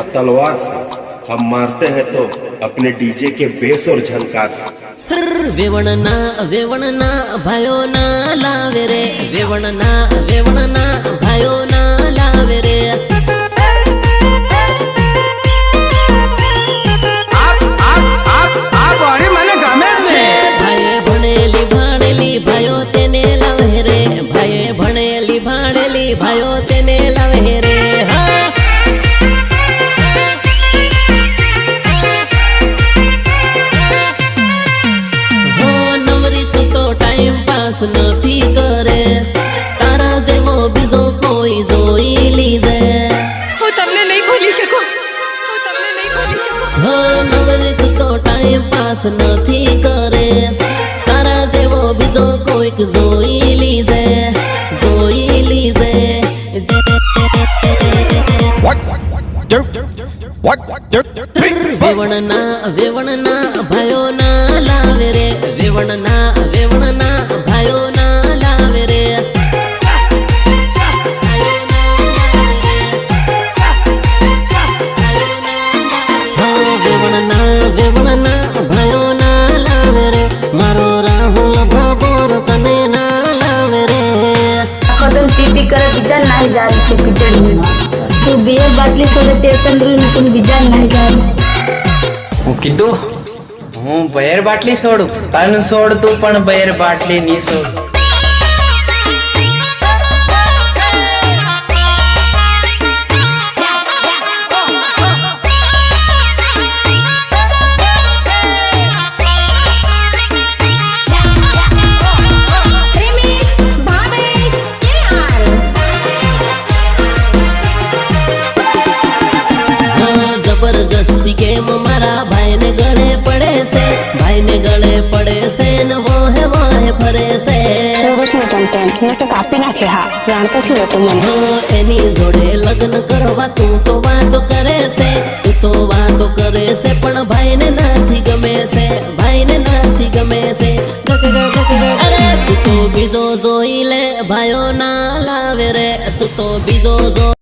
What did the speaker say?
और तलवार से हम मारते हैं तो अपने डीजे के बेस और झंकार वेवणना वेवणना भयो ना लावे रे वेवणना નવનીત તો ટાઈમ પાસ નથી કરે તારા જેવો બીજો કોઈક જોઈ લીધે જોઈ લીધે વેવણના વેવણના ભયો ના લાવે રે વેવણના करत नाही जायचे पितळी तू बियर बाटली सोडत येतंद्रून पण बिजार नाही जायचे હું કીધું હું બહેર બાટલી છોડું તન છોડ તું પણ બહેર બાટલી નહીં છોડ पड़े से न वो है वो है परे से भाई ने ना थी तू तो बीजो जोई ले भाई ना तो बीजो